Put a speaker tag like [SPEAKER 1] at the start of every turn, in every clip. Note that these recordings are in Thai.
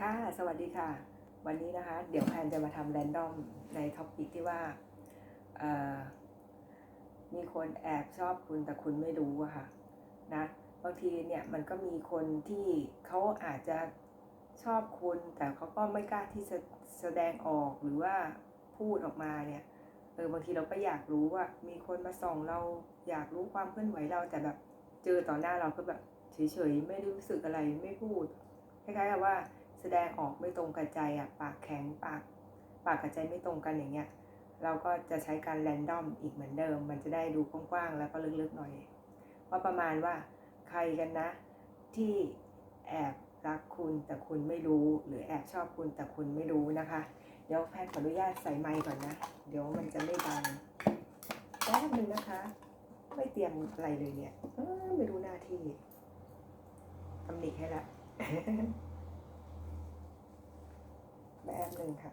[SPEAKER 1] ค่ะ สวัสดีค่ะ วันนี้นะคะ เดี๋ยวแพนจะมาทำแรนดอมในท็อปปิกที่ว่า มีคนแอบชอบคุณแต่คุณไม่รู้อะค่ะนะบางทีเนี่ยมันก็มีคนที่เขาอาจจะชอบคุณแต่เขาก็ไม่กล้าที่จะแสดงออกหรือว่าพูดออกมาเนี่ยเออบางทีเราก็อยากรู้ว่า มีคนมาส่องเราอยากรู้ความเคลื่อนไหวเราแต่แบบเจอต่อหน้าเราก็แบบเฉยๆไม่รู้สึกอะไรไม่พูดคล้ายๆกับว่า แสดงออกไม่ตรงกับใจอะปากแข็งปากปากกับใจไม่ตรงกันอย่างเงี้ยเราก็จะใช้การแรนดอมอีกเหมือนเดิม มันจะได้ดูกว้างๆแล้วก็ลึกๆหน่อย ว่าประมาณว่าใครกันนะ ที่แอบรักคุณแต่คุณไม่รู้ หรือแอบชอบคุณแต่คุณไม่รู้นะคะ เดี๋ยวแพทย์ขออนุญาตใส่ไมค์ก่อนนะ เดี๋ยวมันจะไม่ดังแป๊บนึงนะคะ ไม่เตรียมอะไรเลยเนี่ยไม่รู้หน้าที่ตำหนิให้ละ แป๊บหนึ่งค่ะ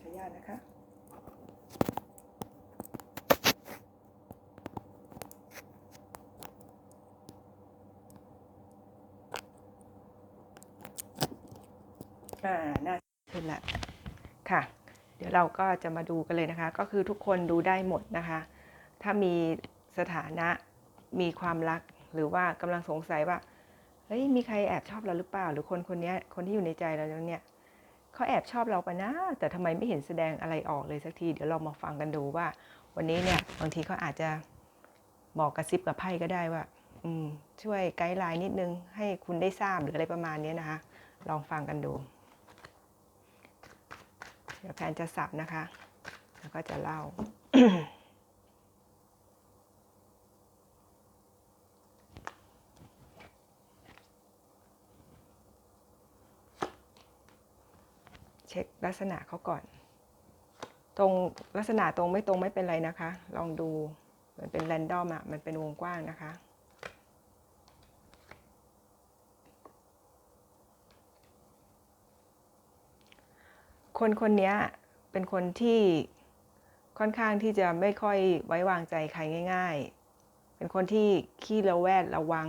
[SPEAKER 1] ขออนุญาตนะคะอ่าน่าขึ้นละค่ะ เดี๋ยวเราก็จะมาดูกันเลยนะคะ ก็คือทุกคนดูได้หมดนะคะ ถ้ามีสถานะมีความรักหรือว่ากำลังสงสัยว่า เฮ้ยมีใครแอบชอบเราหรือเปล่า หรือคนคนนี้คนที่อยู่ในใจเราเนี่ยเขาแอบชอบเราปะนะ แต่ทำไมไม่เห็นแสดงอะไรออกเลยสักที เดี๋ยวเรามาฟังกันดูว่า วันนี้เนี่ยบางทีเขาอาจจะบอกกระซิบกับไพ่ก็ได้ว่า อืม ช่วยไกด์ไลน์นิดนึง ให้คุณได้ทราบหรืออะไรประมาณนี้นะคะ ลองฟังกันดู เดี๋ยวแพนจะสับนะคะ แล้วก็จะเล่า เช็คลักษณะเขาก่อน ตรงลักษณะตรงไม่ตรงไม่เป็นไรนะคะ ลองดูมันเป็นแรนดอมอะมันเป็นวงกว้างนะคะคนคนนี้เป็นคนที่ค่อนข้างที่จะไม่ค่อยไว้วางใจใครง่าย ๆ เป็นคนที่ขี้ระแวดระวัง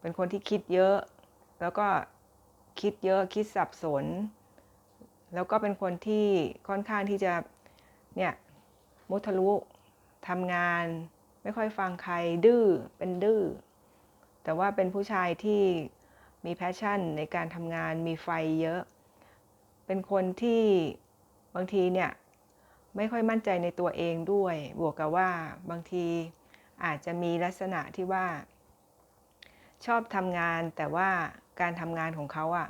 [SPEAKER 1] เป็นคนที่คิดเยอะ แล้วก็คิดเยอะคิดสับสน แล้วก็เป็นคนที่ค่อนข้างที่จะเนี่ยมุทะลุทำงานไม่ค่อยฟังใครดื้อเป็นดื้อแต่ว่าเป็นผู้ชายที่มีแพชชั่นในการทำงานมีไฟเยอะ เป็นคนที่บางทีเนี่ยไม่ค่อยมั่นใจในตัวเองด้วย บวกกับว่าบางทีอาจจะมีลักษณะที่ว่า ชอบทำงานแต่ว่าการทำงานของเขาอะ่ะ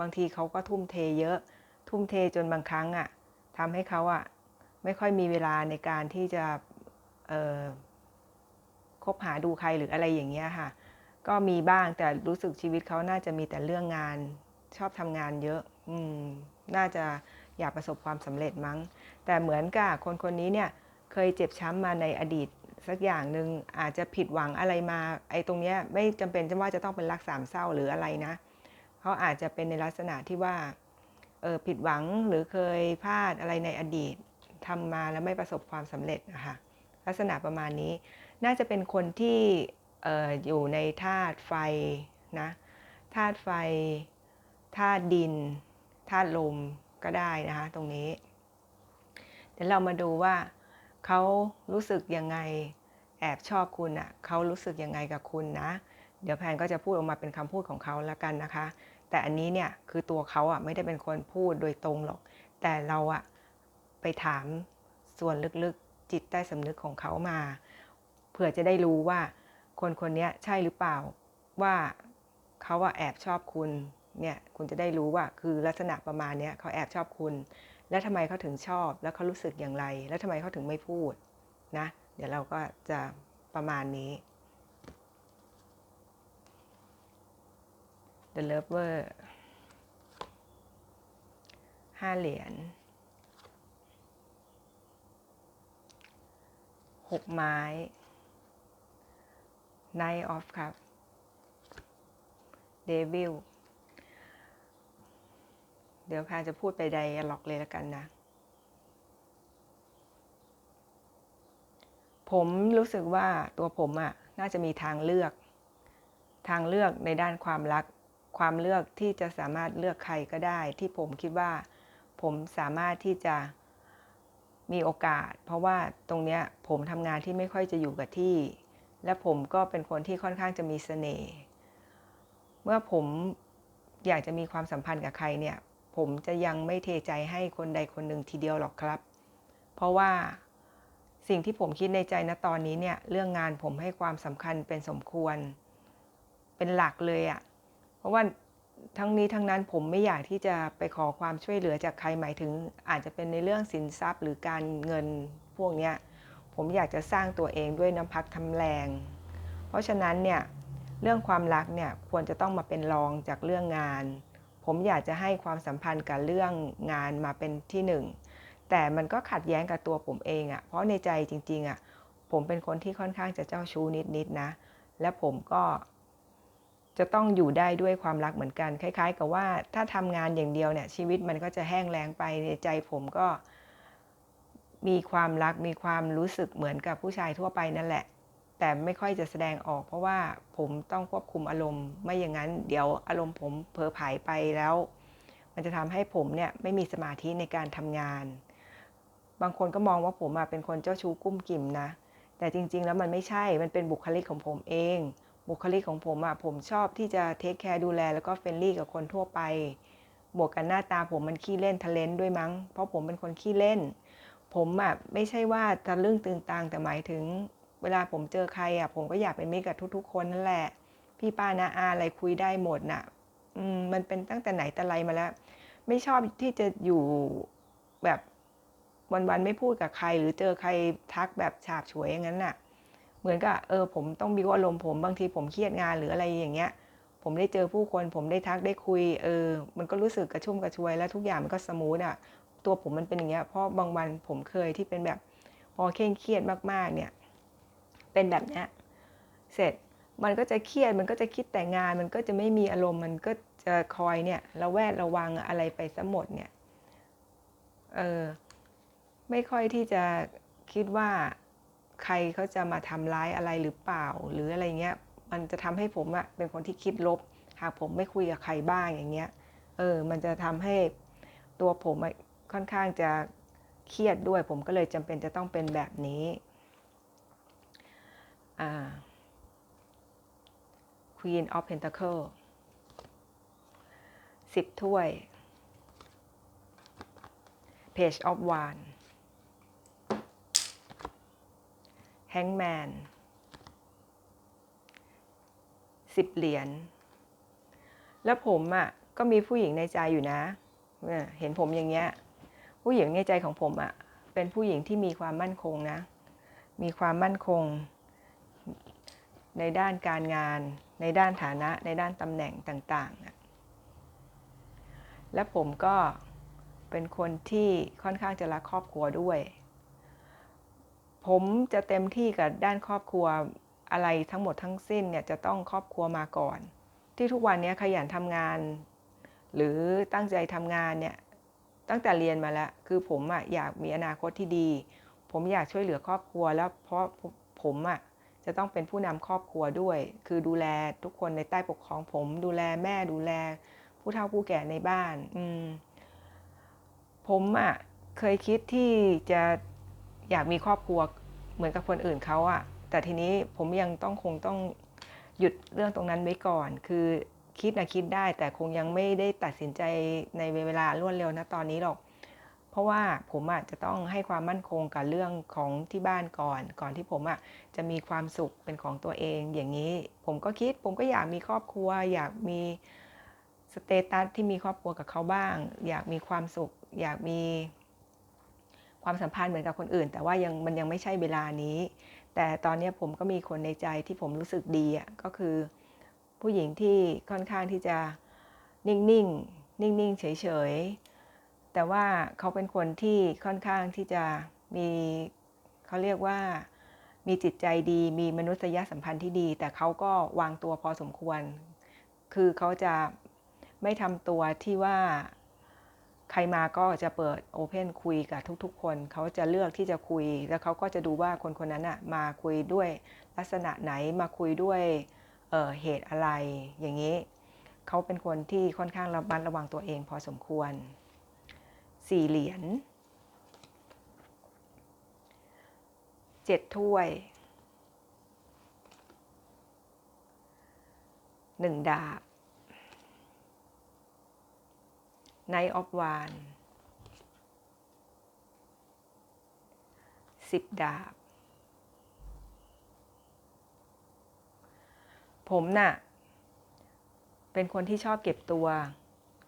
[SPEAKER 1] บางทีเขาก็ทุ่มเทเยอะ ทุ่มเทจนบางครั้งอะ่ะทำให้เขาอะ่ะไม่ค่อยมีเวลาในการที่จะคบหาดูใครหรืออะไรอย่างเงี้ยค่ะ ก็มีบ้างแต่รู้สึกชีวิตเขาน่าจะมีแต่เรื่องงานชอบทำงานเยอะ อืม น่าจะอยากประสบความสำเร็จมั้ง แต่เหมือนกับคนคนนี้เนี่ยเคยเจ็บช้ำมาในอดีตสักอย่างหนึ่งอาจจะผิดหวังอะไรมา ไอ้ตรงเนี้ยไม่จำเป็นจะว่าจะต้องเป็นรักสามเศร้าหรืออะไรนะเขาอาจจะเป็นในลักษณะที่ว่า ผิดหวังหรือเคยพลาดอะไรในอดีตทำมาแล้วไม่ประสบความสำเร็จนะคะลักษณะประมาณนี้ น่าจะเป็นคนที่อออยู่ในธาตุไฟนะธาตุไฟธาตุดินธาตุลมก็ได้นะคะตรงนี้เดี๋ยวเรามาดูว่าเขารู้สึกยังไงแอบชอบคุณอะ่ะเขารู้สึกยังไงกับคุณนะ เดี๋ยวแพนก็จะพูดออกมาเป็นคำพูดของเขาแล้วกันนะคะ แต่อันนี้เนี่ยคือตัวเขาอะไม่ได้เป็นคนพูดโดยตรงหรอก แต่เราอะไปถามส่วนลึกๆจิตใต้สำนึกของเขามาเผื่อจะได้รู้ว่าคนคนนี้ใช่หรือเปล่าว่าเขาอะแอบชอบคุณเนี่ยคุณจะได้รู้ว่าคือลักษณะประมาณนี้เขาแอบชอบคุณ แล้วทำไมเขาถึงชอบ แล้วเขารู้สึกอย่างไร แล้วทำไมเขาถึงไม่พูดนะ เดี๋ยวเราก็จะประมาณนี้ The Lover ห้าเหรียญหกไม้ Night of ครับ Devil เดี๋ยวพาจะพูดไปไดอะล็อกเลยแล้วกันนะ ผมรู้สึกว่าตัวผมอะน่าจะมีทางเลือก ทางเลือกในด้านความรัก ความเลือกที่จะสามารถเลือกใครก็ได้ ที่ผมคิดว่า ผมสามารถที่จะมีโอกาส เพราะว่าตรงเนี้ยผมทำงานที่ไม่ค่อยจะอยู่กับที่ และผมก็เป็นคนที่ค่อนข้างจะมีเสน่ห์เมื่อผมอยากจะมีความสัมพันธ์กับใครเนี่ย ผมจะยังไม่เทใจให้คนใดคนหนึ่งทีเดียวหรอกครับ เพราะว่าสิ่งที่ผมคิดในใจณตอนนี้เนี่ยเรื่องงานผมให้ความสำคัญเป็นสมควร เป็นหลักเลยอะ่ะ ราะว่าทั้งนี้ทั้งนั้นผมไม่อยากที่จะไปขอความช่วยเหลือจากใครหมายถึง อาจจะเป็นในเรื่องสินทรัพย์หรือการเงินพวกนี้ผมอยากจะสร้างตัวเองด้วยน้ำพักทำแรง เพราะฉะนั้นเนี่ยเรื่องความรักเนี่ยควรจะต้องมาเป็นรองจากเรื่องงาน ผมอยากจะให้ความสัมพันธ์กับเรื่องงานมาเป็นที่หนึ่งแต่มันก็ขัดแย้งกับตัวผมเองอะ่ะเพราะในใจจริงๆอะ่ะผมเป็นคนที่ค่อนข้างจะเจ้าชู้นิดๆนะ และผมก็ จะต้องอยู่ได้ด้วยความรักเหมือนกัน คล้าย ๆ กับว่าถ้าทำงานอย่างเดียวเนี่ย ชีวิตมันก็จะแห้งแล้งไปในใจผมก็ มีความรักมีความรู้สึกเหมือนกับผู้ชายทั่วไปนั่นแหละ แต่ไม่ค่อยจะแสดงออก เพราะว่าผมต้องควบคุมอารมณ์ ไม่อย่างนั้น เดี๋ยวอารมณ์ผมเผลอผายไปแล้ว มันจะทำให้ผมเนี่ยไม่มีสมาธิในการทำงาน บางคนก็มองว่าผมเป็นคนเจ้าชู้กุ้มกิ่มนะแต่จริง ๆ แล้วมันไม่ใช่มันเป็นบุคลิกของผมเอง บุคลิกของผมอะผมชอบที่จะเทคแคร์ดูแลแล้วก็เฟรนลี่กับคนทั่วไป บวกกันหน้าตาผมมันขี้เล่นทะเลนด้วยมั้ง เพราะผมเป็นคนขี้เล่น ผมอะไม่ใช่ว่าทะลึ่งตึงตังแต่หมายถึง เวลาผมเจอใครอะผมก็อยากเป็นมิตรกับทุกๆ คนนั่นแหละ พี่ป้านาอาอะไรคุยได้หมดน่ะอืมมันเป็นตั้งแต่ไหนแต่ไรมาแล้ว ไม่ชอบที่จะอยู่แบบวันๆไม่พูดกับใคร หรือเจอใครทักแบบฉาบฉวยอย่างนั้นน่ะ เหมือนกับเออผมต้องบิวอารมณ์ผมบางทีผมเครียดงานหรืออะไรอย่างเงี้ย ผมได้เจอผู้คนผมได้ทักได้คุยเออ มันก็รู้สึกกระชุ่มกระชวยแล้วทุกอย่างมันก็สมูทอะตัวผมมันเป็นอย่างเงี้ยเพราะบางวันผมเคยที่เป็นแบบพอเคร่งเครียดมากๆเนี่ย เป็นแบบเนี้ยเสร็จมันก็จะเครียดมันก็จะคิดแต่งาน มันก็จะไม่มีอารมณ์มันก็จะคอยเนี่ยระแวดระวังอะไรไปซะหมดเนี่ยเออไม่ค่อยที่จะคิดว่า ใครเขาจะมาทำร้ายอะไรหรือเปล่า หรืออะไรเงี้ยมันจะทำให้ผมอะเป็นคนที่คิดลบ หากผมไม่คุยกับใครบ้างอย่างเงี้ยเออมันจะทำให้ตัวผมค่อนข้างจะเครียดด้วย ผมก็เลยจำเป็นจะต้องเป็นแบบนี้อ่า Queen of Pentacle สิบถ้วย Page of Wands Hangman สิบเหรียญ แล้วผมอะ่ะก็มีผู้หญิงในใจอยู่นะ เห็นผมอย่างเงี้ย ผู้หญิงในใจของผมอะ่ะเป็นผู้หญิงที่มีความมั่นคงนะ มีความมั่นคง ในด้านการงาน ในด้านฐานะ ในด้านตำแหน่งต่างๆ และผมก็เป็นคนที่ค่อนข้างจะรักครอบครัวด้วย ผมจะเต็มที่กับด้านครอบครัวอะไรทั้งหมดทั้งสิ้นเนี่ยจะต้องครอบครัวมาก่อน ที่ทุกวันนี้ขยันทำงาน หรือตั้งใจทำงานเนี่ยตั้งแต่เรียนมาแล้วคือผมอะอยากมีอนาคตที่ดี ผมอยากช่วยเหลือครอบครัวแล้วเพราะผมอะจะต้องเป็นผู้นำครอบครัวด้วย คือดูแลทุกคนในใต้ปกครองผม ดูแลแม่ดูแล ผู้เฒ่าผู้แก่ในบ้าน อืมผมอะเคยคิดที่จะ อยากมีครอบครัวเหมือนกับคนอื่นเขาอะแต่ทีนี้ผมยังต้องคงต้องหยุดเรื่องตรงนั้นไว้ก่อน คือคิดนะคิดได้ แต่คงยังไม่ได้ตัดสินใจในเวลารวดเร็วนะตอนนี้หรอก เพราะว่าผมอาจจะต้องให้ความมั่นคงกับเรื่องของที่บ้านก่อน ก่อนที่ผมอะจะมีความสุขเป็นของตัวเอง อย่างนี้ ผมก็คิดผมก็อยากมีครอบครัว อยากมีสเตตัสที่มีครอบครัวกับเขาบ้าง อยากมีความสุข อยากมี ความสัมพันธ์เหมือนกับคนอื่น แต่ว่ายังมันยังไม่ใช่เวลานี้ แต่ตอนนี้ผมก็มีคนในใจที่ผมรู้สึกดีอะก็คือ ผู้หญิงที่ค่อนข้างที่จะนิ่งๆนิ่งๆเฉยๆแต่ว่าเขาเป็นคนที่ค่อนข้างที่จะมีเขาเรียกว่ามีจิตใจดีมีมนุษยสัมพันธ์ที่ดี แต่เขาก็วางตัวพอสมควร คือเขาจะไม่ทำตัวที่ว่า ใครมาก็จะเปิดโอเพนคุยกับทุกๆ คน เขาจะเลือกที่จะคุย แล้วเขาก็จะดูว่าคนคนนั้นอะมาคุยด้วยลักษณะไหนมาคุยด้วยเเหตุอะไรอย่างนี้ เขาเป็นคนที่ค่อนข้างระมัดระวังตัวเองพอสมควรสี่เหรียญเจ็ดถ้วยหนึ่งดาบ Knight of w a n สิบดาบ ผมน่ะ เป็นคนที่ชอบเก็บตัว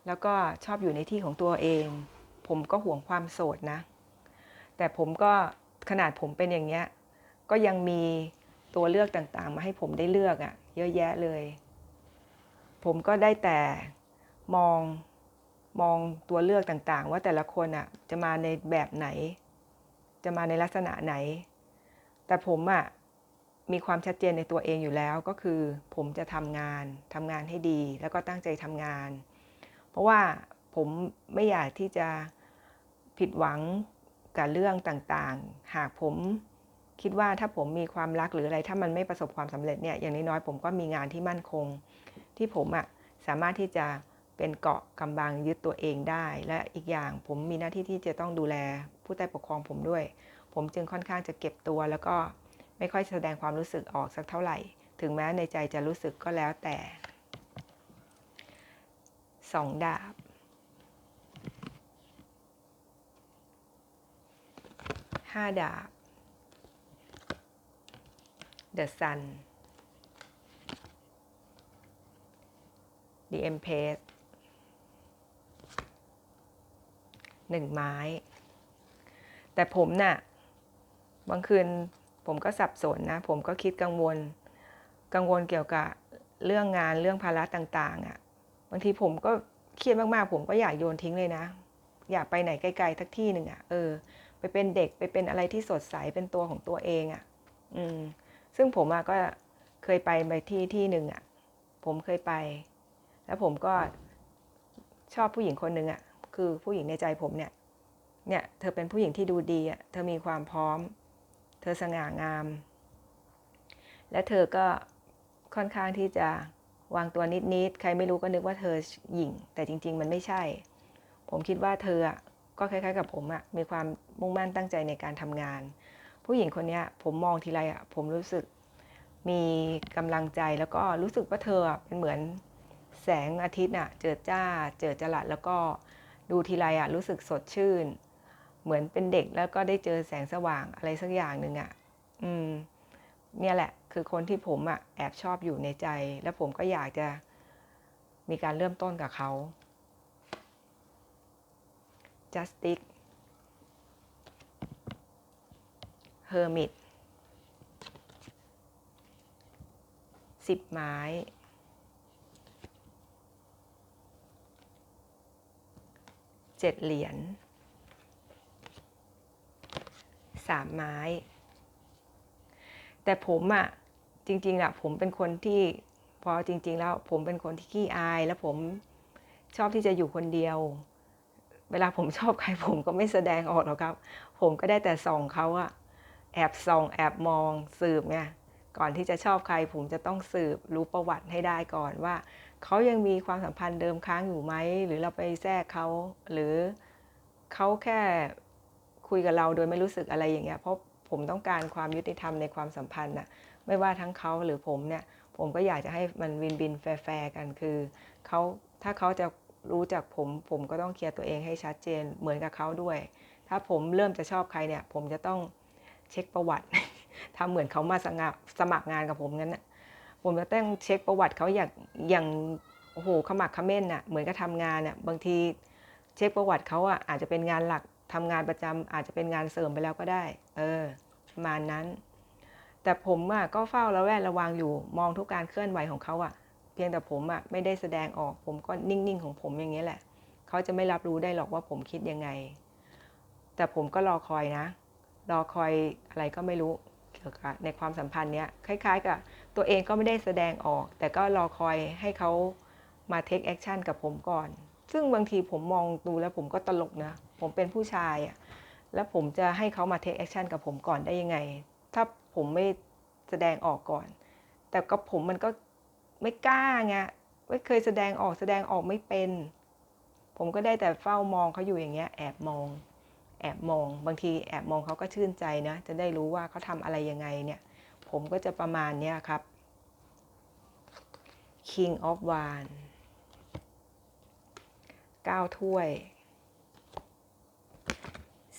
[SPEAKER 1] แล้วก็ชอบอยู่ในที่ของตัวเอง ผมก็ห่วงความโสดนะ แต่ผมก็ขนาดผมเป็นอย่างเงี้ย ก็ยังมีตัวเลือกต่างๆ มาให้ผมได้เลือกอะ่ะ เยอะแยะเลย ผมก็ได้แต่มอง มองตัวเลือกต่างๆ ว่าแต่ละคนอะจะมาในแบบไหน จะมาในลักษณะไหน แต่ผมอะมีความชัดเจนในตัวเองอยู่แล้วก็คือ ผมจะทำงานทำงานให้ดี แล้วก็ตั้งใจทำงาน เพราะว่าผมไม่อยากที่จะผิดหวังกับเรื่องต่างๆ หากผมคิดว่าถ้าผมมีความรักหรืออะไร ถ้ามันไม่ประสบความสำเร็จเนี่ยอย่างน้อยๆผมก็มีงานที่มั่นคง ที่ผมอะสามารถที่จะ เป็นเกาะกำบังยึดตัวเองได้ และอีกอย่างผมมีหน้าที่ที่จะต้องดูแลผู้ใต้ปกครองผมด้วย ผมจึงค่อนข้างจะเก็บตัว แล้วก็ไม่ค่อยแสดงความรู้สึกออกสักเท่าไหร่ ถึงแม้ในใจจะรู้สึกก็แล้วแต่สองดาบ ห้าดาบ The Sun The Empress หนึ่งไม้ แต่ผมน่ะบางคืนผมก็สับสนนะ ผมก็คิดกังวล กังวลเกี่ยวกับเรื่องงานเรื่องภาระต่าง ๆอะ่ะบางทีผมก็เครียดมากๆ ผมก็อยากโยนทิ้งเลยนะ อยากไปไหนไกลๆทักที่หนึ่งอะ่ะเออ ไปเป็นเด็กไปเป็นอะไรที่สดใสเป็นตัวของตัวเองอะ่ะ อืม ซึ่งผมอะก็เคยไปไปที่ที่หนึ่งอะ่ะ ผมเคยไป แล้วผมก็ชอบผู้หญิงคนหนึ่งอะ่ะ คือผู้หญิงในใจผมเนี่ย เนี่ยเธอเป็นผู้หญิงที่ดูดีอะ เธอมีความพร้อม เธอสง่างาม และเธอก็ค่อนข้างที่จะวางตัวนิดๆ ใครไม่รู้ก็นึกว่าเธอหญิง แต่จริง ๆ มันไม่ใช่ ผมคิดว่าเธออะก็คล้ายๆกับผมอะมีความมุ่งมั่นตั้งใจในการทำงาน ผู้หญิงคนนี้ผมมองทีไรอะผมรู้สึกมีกำลังใจแล้วก็รู้สึกว่าเธอเป็นเหมือนแสงอาทิตย์อะเจิดจ้า เจิดจรัสแล้วก็ ดูทีไรอะรู้สึกสดชื่น เหมือนเป็นเด็กแล้วก็ได้เจอแสงสว่างอะไรสักอย่างหนึ่งอะอืม เนี่ยแหละ คือคนที่ผมอะแอบชอบอยู่ในใจ แล้วผมก็อยากจะมีการเริ่มต้นกับเขา justice hermit สิบไม้ เจ็ดเหรียญสามไม้ แต่ผมอะจริงๆอะผมเป็นคนที่พอจริง ๆ แล้วผมเป็นคนที่ขี้อาย แล้วผมชอบที่จะอยู่คนเดียว เวลาผมชอบใครผมก็ไม่แสดงออกหรอกครับ ผมก็ได้แต่ส่องเขาอะแอบส่องแอบมองสืบไงก่อนที่จะชอบใครผมจะต้องสืบรู้ประวัติให้ได้ก่อนว่า เขายังมีความสัมพันธ์เดิมค้างอยู่ไหม หรือเราไปแทรกเขาหรือเขาแค่คุยกับเราโดยไม่รู้สึกอะไรอย่างเงี้ยเพราะผมต้องการความยุติธรรมในความสัมพันธ์น่ะไม่ว่าทั้งเขาหรือผมเนี่ยผมก็อยากจะให้มันวินบินแฟร์กันคือเขาถ้าเขาจะรู้จักผม ผมก็ต้องเคลียร์ตัวเองให้ชัดเจนเหมือนกับเขาด้วย ถ้าผมเริ่มจะชอบใครเนี่ย ผมจะต้องเช็คประวัติทำเหมือนเขามาสมัครงานกับผมงั้นนะ ผมจะต้องเช็คประวัติเขาอย่างอย่างโอ้โหขมักขม้นน่ะเหมือนกับทำงานน่ะบางทีเช็คประวัติเขาอะอาจจะเป็นงานหลักทำงานประจำอาจจะเป็นงานเสริมไปแล้วก็ได้ เออประมาณนั้น แต่ผมอะก็เฝ้าระแวดระวังอยู่มองทุกการเคลื่อนไหวของเขาอะ เพียงแต่ผมอะไม่ได้แสดงออก ผมก็นิ่งๆของผมอย่างนี้แหละ เขาจะไม่รับรู้ได้หรอกว่าผมคิดยังไง แต่ผมก็รอคอยนะ รอคอยอะไรก็ไม่รู้เกี่ยวกับในความสัมพันธ์เนี้ยคล้าย ๆ กับ ตัวเองก็ไม่ได้แสดงออก แต่ก็รอคอยให้เขามาเทคแอคชั่นกับผมก่อน ซึ่งบางทีผมมองดูแล้วผมก็ตลกนะ ผมเป็นผู้ชายอะแล้วผมจะให้เขามาเทคแอคชั่นกับผมก่อนได้ยังไง ถ้าผมไม่แสดงออกก่อน แต่ก็ผมมันก็ไม่กล้าไง ไม่เคยแสดงออกแสดงออกไม่เป็น ผมก็ได้แต่เฝ้ามองเขาอยู่อย่างเงี้ย แอบมอง แอบมอง บางทีแอบมองเขาก็ชื่นใจนะ จะได้รู้ว่าเขาทำอะไรยังไงเนี่ย ผมก็จะประมาณนี้ครับ King of w a n เก้าถ้วย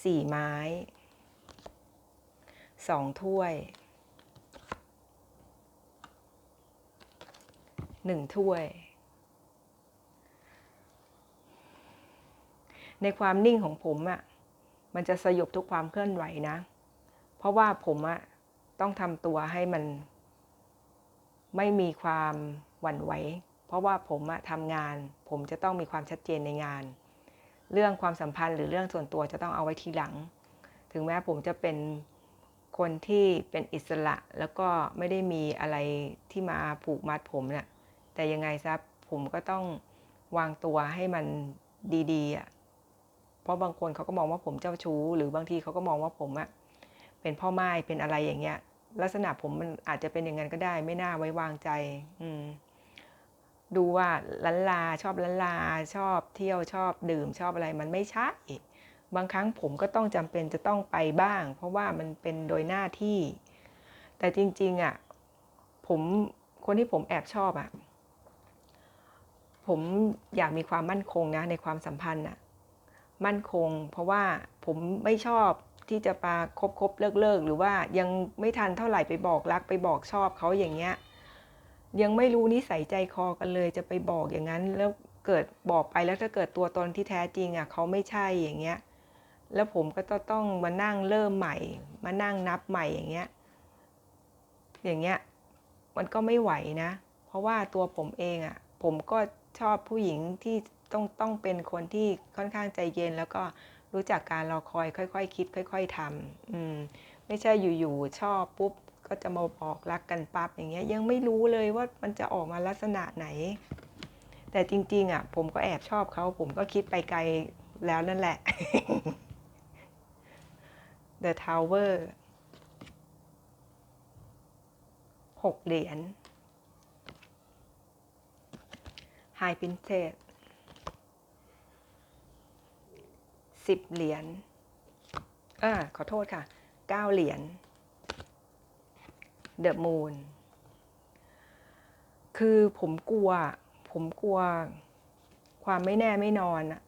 [SPEAKER 1] สี่ไม้สองถ้วยหนึ่งถ้วย ในความนิ่งของผมอะ่ะ มันจะสยบทุกความเคลื่อนไหวนะ เพราะว่าผมอะ่ะ ต้องทำตัวให้มัน ไม่มีความหวั่นไหว เพราะว่าผมอะทำงาน ผมจะต้องมีความชัดเจนในงาน เรื่องความสัมพันธ์หรือเรื่องส่วนตัวจะต้องเอาไว้ทีหลัง ถึงแม้ผมจะเป็นคนที่เป็นอิสระแล้วก็ไม่ได้มีอะไรที่มาผูกมัดผมเนี่ยแต่ยังไงซะผมก็ต้องวางตัวให้มันดีๆอะเพราะบางคนเขาก็มองว่าผมเจ้าชู้ หรือบางทีเขาก็มองว่าผมอะเป็นพ่อไม้เป็นอะไรอย่างเงี้ย ลักษณะผมมันอาจจะเป็นอย่างนั้นก็ได้ ไม่น่าไว้วางใจ อืม ดูว่าลันลาชอบลันลาชอบเที่ยวชอบดื่มชอบอะไรมันไม่ใช่บางครั้งผมก็ต้องจำเป็นจะต้องไปบ้าง เพราะว่ามันเป็นโดยหน้าที่ แต่จริง ๆอะผมคนที่ผมแอบชอบอะผมอยากมีความมั่นคงนะในความสัมพันธ์อะ มั่นคง เพราะว่าผมไม่ชอบ ที่จะมาคบคบเลิกเลิกหรือว่ายังไม่ทันเท่าไหร่ไปบอกรักไปบอกชอบเขาอย่างเงี้ยยังไม่รู้นิสัยใจคอกันเลยจะไปบอกอย่างนั้น แล้วเกิดบอกไปแล้วถ้าเกิดตัวตนที่แท้จริงอะเขาไม่ใช่อย่างเงี้ยแล้วผมก็ต้องมานั่งเริ่มใหม่ มานั่งนับใหม่อย่างเงี้ยอย่างเงี้ยมันก็ไม่ไหวนะ เพราะว่าตัวผมเองอะ ผมก็ชอบผู้หญิงที่ต้องต้องเป็นคนที่ค่อนข้างใจเย็นแล้วก็ รู้จักการรอคอยค่อยๆคคิด ค่อย ๆทำอืมไม่ใช่อยู่ๆชอบปุ๊บก็จะมาบอกรักกันปั๊บอย่างเงี้ยยังไม่รู้เลยว่ามันจะออกมาลักษณะไหน แต่จริง ๆ อะ ผมก็แอบชอบเขาผมก็คิดไปไกลแล้วนั่นแหละ The Tower หกเหรียญ High Princess สิบเหรียญอ่าขอโทษค่ะเก้าเหรียญ The Moon คือผมกลัว ผมกลัว ความไม่แน่ไม่นอนอะ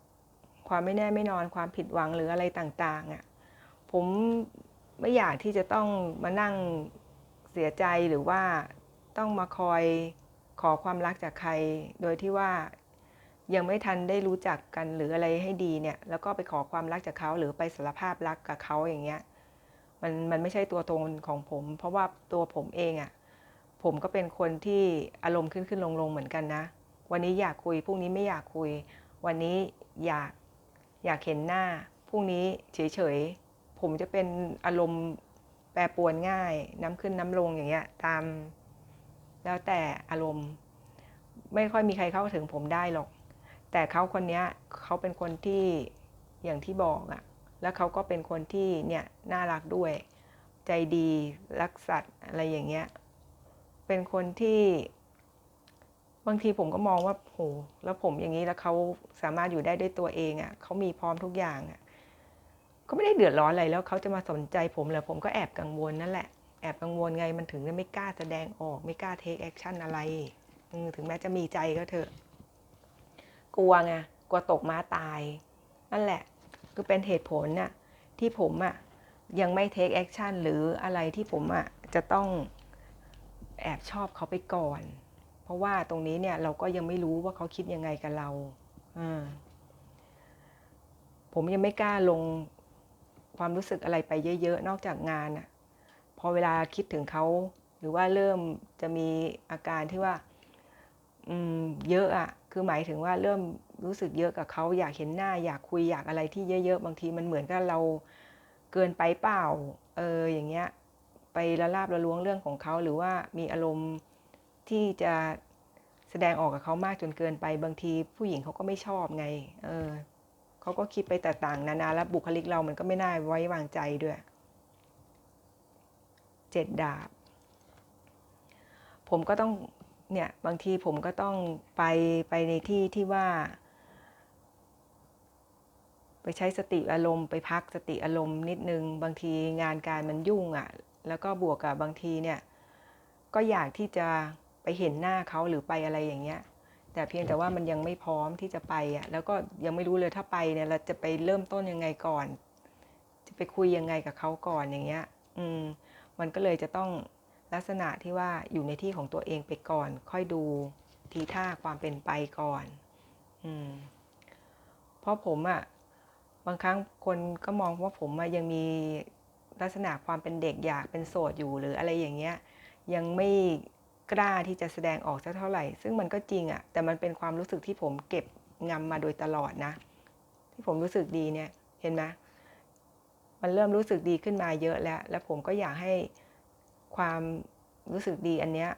[SPEAKER 1] ความไม่แน่ไม่นอนความผิดหวังหรืออะไรต่างๆอะผมไม่อยากที่จะต้องมานั่งเสียใจหรือว่าต้องมาคอยขอความรักจากใคร โดยที่ว่า ยังไม่ทันได้รู้จักกันหรืออะไรให้ดีเนี่ย แล้วก็ไปขอความรักจากเขาหรือไปสารภาพรักกับเขาอย่างเงี้ยมันมันไม่ใช่ตัวตนของผม เพราะว่าตัวผมเองอะ่ะผมก็เป็นคนที่อารมณ์ขึ้นขึ้นลงลงเหมือนกันนะ วันนี้อยากคุยพรุ่งนี้ไม่อยากคุย วันนี้อยากอยากเห็นหน้าพรุ่งนี้เฉยเฉยผมจะเป็นอารมณ์แปรปรวนง่าย น้ำขึ้นน้ำลงอย่างเงี้ยตาม แล้วแต่อารมณ์ ไม่ค่อยมีใครเข้าถึงผมได้หรอก แต่เขาคนนี้เขาเป็นคนที่อย่างที่บอกอะแล้วเขาก็เป็นคนที่เนี่ยน่ารักด้วย ใจดีรักสัตว์อะไรอย่างเงี้ย เป็นคนที่ บางทีผมก็มองว่าโหแล้วผมอย่างนี้แล้วเขาสามารถอยู่ได้ด้วยตัวเองอะ่ะเขามีพร้อมทุกอย่างอะ่ะก็ไม่ได้เดือดร้อนอะไรแล้วเขาจะมาสนใจผมเลยผมก็แอบกังวลนั่นแหละแอบกังวลไงมันถึงไม่กล้าแสดงออกไม่กล้าเทคแอคชั่นอะไรถึงแม้จะมีใจก็เถอะ กลัวไงกลัวตกม้าตาย นั่นแหละคือเป็นเหตุผลน่ะที่ผมอะยังไม่เทคแอคชั่นหรืออะไรที่ผมอะจะต้องแอบชอบเขาไปก่อน เพราะว่าตรงนี้เนี่ยเราก็ยังไม่รู้ว่าเขาคิดยังไงกับเราผมยังไม่กล้าลงความรู้สึกอะไรไปเยอะ ๆ นอกจากงานอะพอเวลาคิดถึงเขาหรือว่าเริ่มจะมีอาการที่ว่าอืมเยอะอะ คือหมายถึงว่าเริ่มรู้สึกเยอะกับเขาอยากเห็นหน้า อยากคุยอยากอะไรที่เยอะๆ บางทีมันเหมือนกับเราเกินไปเปล่า เอออย่างเงี้ยไปละลาบละล้วงเรื่องของเขาหรือว่ามีอารมณ์ที่จะแสดงออกกับเขามากจนเกินไป บางทีผู้หญิงเขาก็ไม่ชอบไง เออเขาก็คิดไปต่างๆ นานาแล้วบุคลิกเรามันก็ไม่น่าไว้วางใจด้วยเจ็ดดาบ ผมก็ต้อง เนี่ยบางทีผมก็ต้องไปไปในที่ที่ว่า ไปใช้สติอารมณ์ไปพักสติอารมณ์นิดนึง บางทีงานการมันยุ่งอะ่ะ แล้วก็บวกกับบางทีเนี่ย ก็อยากที่จะไปเห็นหน้าเขาหรือไปอะไรอย่างเงี้ย แต่เพียงแต่ว่ามันยังไม่พร้อมที่จะไปอะแล้วก็ยังไม่รู้เลยถ้าไปเนี่ยเราจะไปเริ่มต้นยังไงก่อน จะไปคุยยังไงกับเขาก่อนอย่างเงี้ย อืม มันก็เลยจะต้อง ลักษณะที่ว่าอยู่ในที่ของตัวเองไปก่อน ค่อยดูทีท่าความเป็นไปก่อน อืม เพราะผมอะ่ะบางครั้งคนก็มองว่าผมอะยังมีลักษณะความเป็นเด็กอยากเป็นโสดอยู่หรืออะไรอย่างเงี้ย ยังไม่กล้าที่จะแสดงออกสักเท่าไหร่ ซึ่งมันก็จริงอะแต่มันเป็นความรู้สึกที่ผมเก็บงำมาโดยตลอดนะ ที่ผมรู้สึกดีเนี่ย เห็นไหมมันเริ่มรู้สึกดีขึ้นมาเยอะแล้ว แล้วผมก็อยากให้ ความรู้สึกดีอันเนี้ย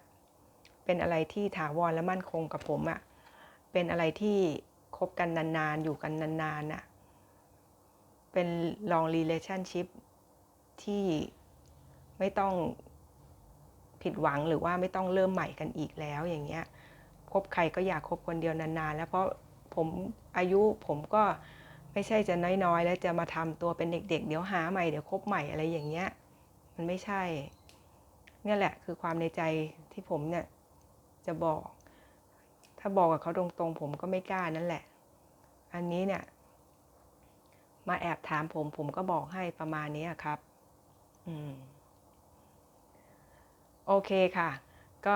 [SPEAKER 1] เป็นอะไรที่ถาวรและมั่นคงกับผมอะเป็นอะไรที่คบกันนานๆ อยู่กันนานๆน่ะเป็น long relationship ที่ไม่ต้องผิดหวังหรือว่าไม่ต้องเริ่มใหม่กันอีกแล้วอย่างเงี้ยคบใครก็อยากคบคนเดียวนานๆ แล้วเพราะผมอายุผมก็ไม่ใช่จะน้อยๆ แล้วจะมาทำตัวเป็นเด็กๆ เดี๋ยวหาใหม่เดี๋ยวคบใหม่อะไรอย่างเงี้ยมันไม่ใช่ เนี่ยแหละคือความในใจที่ผมเนี่ยจะบอก ถ้าบอกกับเขาตรงๆ ผมก็ไม่กล้านั่นแหละ อันนี้เนี่ย มาแอบถามผมผมก็บอกให้ประมาณนี้ครับ อืม โอเคค่ะ ก็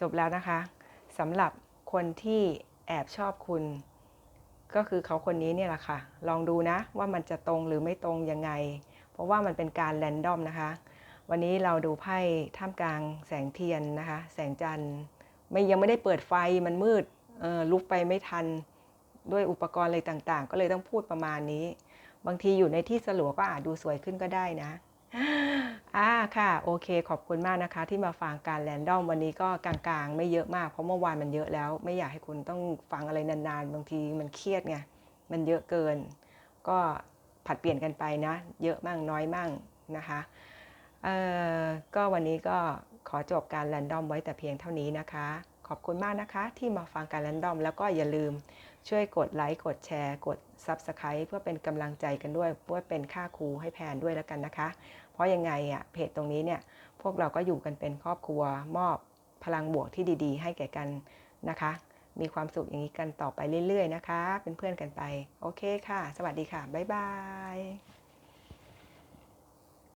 [SPEAKER 1] จบแล้วนะคะสำหรับคนที่แอบชอบคุณ ก็คือเขาคนนี้เนี่ยแหละค่ะ ลองดูนะว่ามันจะตรงหรือไม่ตรงยังไง เพราะว่ามันเป็นการแรนดอมนะคะ วันนี้เราดูไพ่ท่ามกลางแสงเทียนนะคะ แสงจันทร์ไม่ยังไม่ได้เปิดไฟมันมืดลุกไปไม่ทันด้วยอุปกรณ์อะไรต่างๆ ก็เลยต้องพูดประมาณนี้ บางทีอยู่ในที่สลัวก็อาจดูสวยขึ้นก็ได้นะอ่าค่ะโอเคขอบคุณมากนะคะ ที่มาฟังการแรนดอมวันนี้ก็กลางๆ ไม่เยอะมากเพราะเมื่อวานมันเยอะแล้ว ไม่อยากให้คุณต้องฟังอะไรนานๆ บางทีมันเครียดไงมันเยอะเกิน ก็ผัดเปลี่ยนกันไปนะ เยอะมั่งน้อยมั่งนะคะ ก็วันนี้ก็ขอจบการแรนดอมไว้แต่เพียงเท่านี้นะคะ ขอบคุณมากนะคะที่มาฟังการแรนดอม แล้วก็อย่าลืมช่วยกดไลค์กดแชร์ กด Subscribe เพื่อเป็นกำลังใจกันด้วยเพื่อเป็นค่าครูให้แพนด้วยแล้วกันนะคะ เพราะยังไงอะเพจตรงนี้เนี่ยพวกเราก็อยู่กันเป็นครอบครัวมอบพลังบวกที่ดีๆ ให้แก่กันนะคะ มีความสุขอย่างนี้กันต่อไปเรื่อยๆนะคะ เป็นเพื่อนกันไป โอเคค่ะ สวัสดีค่ะ บ๊ายบาย